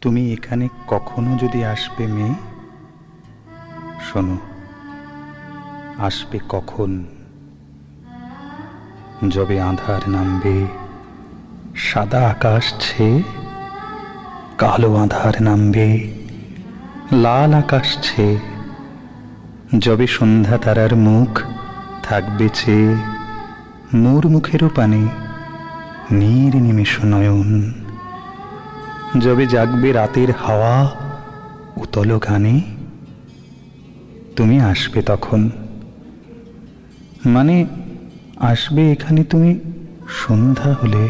তুমি এখানে কখনো যদি আসবে মেয়ে, শোনো, আসবে কখন? যবে আধার নামবে, সাদা আকাশ ছেয়ে কালো আধার নামবে, লাল আকাশ ছেয়ে যবে সন্ধ্যা তারার মুখ থাকবে চেয়ে মোর মুখেরও পানে, নীর নিমেষ নয়ন। যবে জাগবে রাতের হাওয়া, উতল গানে তুমি আসবে তখন। মানে আসবে এখানে তুমি সন্ধ্যা হলে।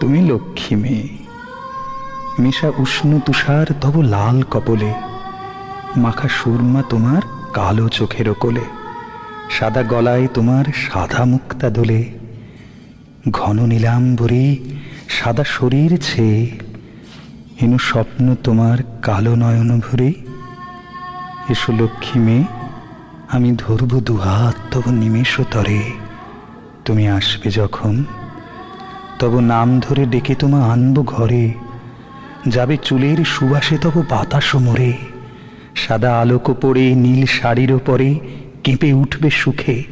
তুমি লক্ষ্মী মেয়ে। মেশা উষ্ণ তুষার, তব লাল কপলে। মাখা সুরমা তোমার কালো চোখের কোলে। সাদা গলায় তোমার সাদা মুক্তা দোলে ঘন নীলাম্বরী সাদা শরীর ছেয়ে হেনু স্বপ্ন তোমার কালো নয়ন ভরে। এসো লক্ষ্মী মেয়ে, আমি ধরব দুহাত তব নিমেষ তরে। তুমি আসবে যখন, তব নাম ধরে ডেকে তোমা আনব ঘরে। যাবে চুলের সুবাসে তব বাতাস মোরে। সাদা আলোক পড়ে, নীল শাড়ির ওপরে কেঁপে উঠবে সুখে।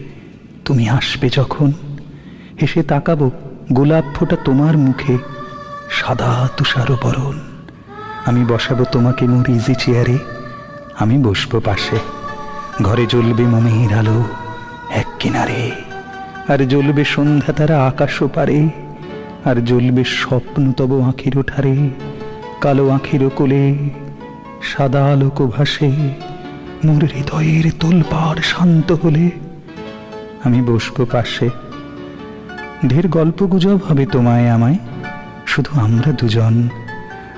তুমি আসবে যখন, হেসে তাকাবো গোলাপ ফোঁটা তোমার মুখে। সাদা তুষার বরণ আমি বসাবো তোমাকে মোর ইজি চেয়ারে আমি বসবো পাশে। ঘরে জ্বলবে মমের আলো এক কিনারে। আর জ্বলবে সন্ধ্যা তারা আকাশ পারে আর জ্বলবে স্বপ্ন তব আঁখির ঠারে কালো আঁখির কোলে সাদা আলোক ভাসে। মোর হৃদয়ের তোলপাড় শান্ত হলে আমি বসবো পাশে। ঢের গল্প গুজব হবে তোমায় আমায়। শুধু আমরা দুজন।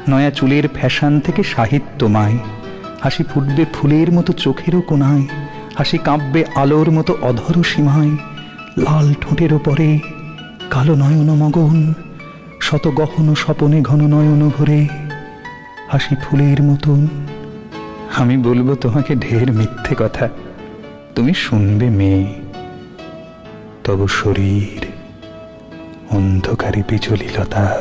নয়া চুলের ফ্যাশন থেকে সাহিত্যময়। হাসি ফুটবে ফুলের মতো চোখেরও কোনায় হাসি কাঁপবে আলোর মতো অধর সীমায়। লাল ঠোঁটের ওপরে কালো নয়ন মগন, শত গহন স্বপনে ঘন নয়ন ভরে। হাসি ফুলের মতন। আমি বলব তোমাকে ঢের মিথ্যে কথা। তুমি শুনবে মেয়ে। তব শরীর অন্ধকারে বিচলিলতা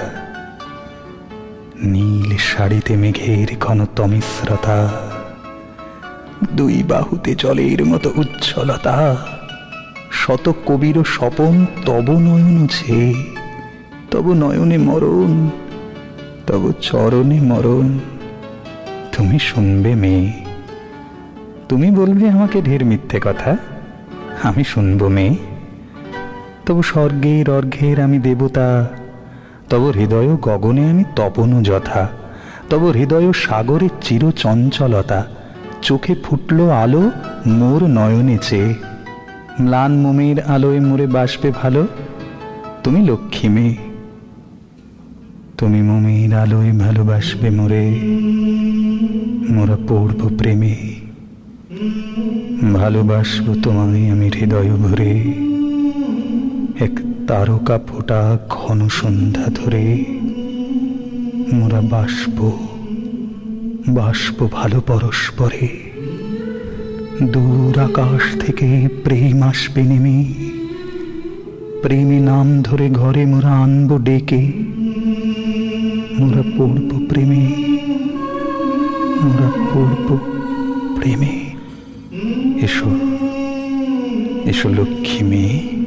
নীল শাড়িতে মেঘের ঘন তমিশ্রতা দুই বাহুতে জলের মতো উজ্জ্বলতা, শত কবির স্বপন তব নয়ন ছে, তব নয়নে মরণ, তব চরণে মরণ। তুমি শুনবে মেয়ে, তুমি বলবে আমাকে ঢের মিথ্যে কথা, আমি শুনব মেয়ে। তবু স্বর্গের অর্ঘের আমি দেবতা তব হৃদয় গগনে আমি তপন যথা। তব হৃদয় সাগরে চির চঞ্চলতা চোখে ফুটল আলো মোর নয়নে চেয়ে। ম্লান মোমের আলোয় মোরে বাসবে ভালো। তুমি লক্ষ্মী মেয়ে। তুমি মোমের আলোয় ভালোবাসবে মোরে। মোরা পড়ব প্রেমে। ভালোবাসবো তোমায় আমি হৃদয় ভরে। এক তারকা ফোটা ঘন সন্ধ্যা ধরে মোরা বাসব বাসব ভালো পরস্পরে। দূর আকাশ থেকে প্রেম আসবে নেমে, প্রেমে নাম ধরে ঘরে মোরা আনব ডেকে। মোরা পড়ব প্রেমে, মোরা পড়ব প্রেমে। এসো এসো লক্ষ্মী মেয়ে।